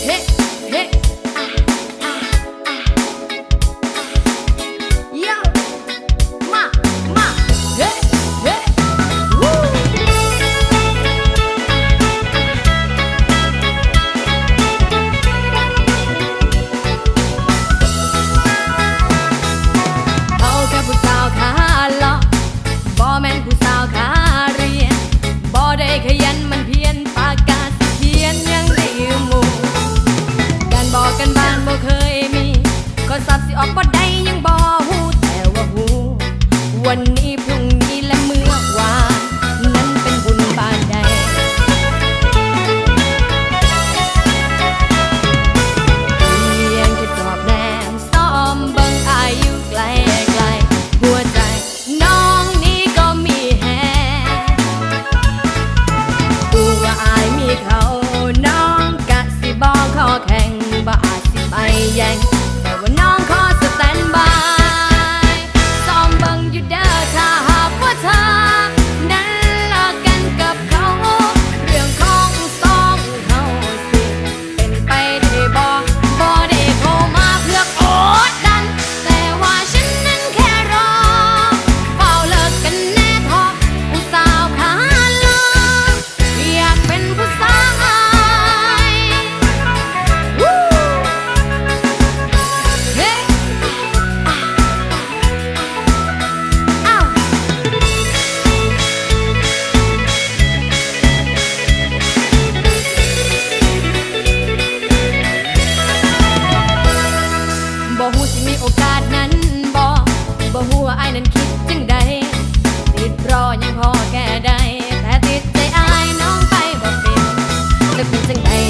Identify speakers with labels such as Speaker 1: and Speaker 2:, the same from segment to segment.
Speaker 1: へっ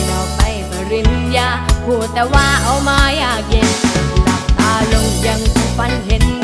Speaker 1: เราไปปริญญาพูดแต่ว่าเอามาอยากเย็นหลับตาลงยังฝันเห็น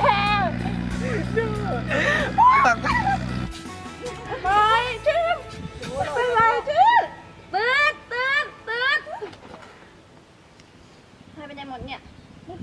Speaker 1: Yeah!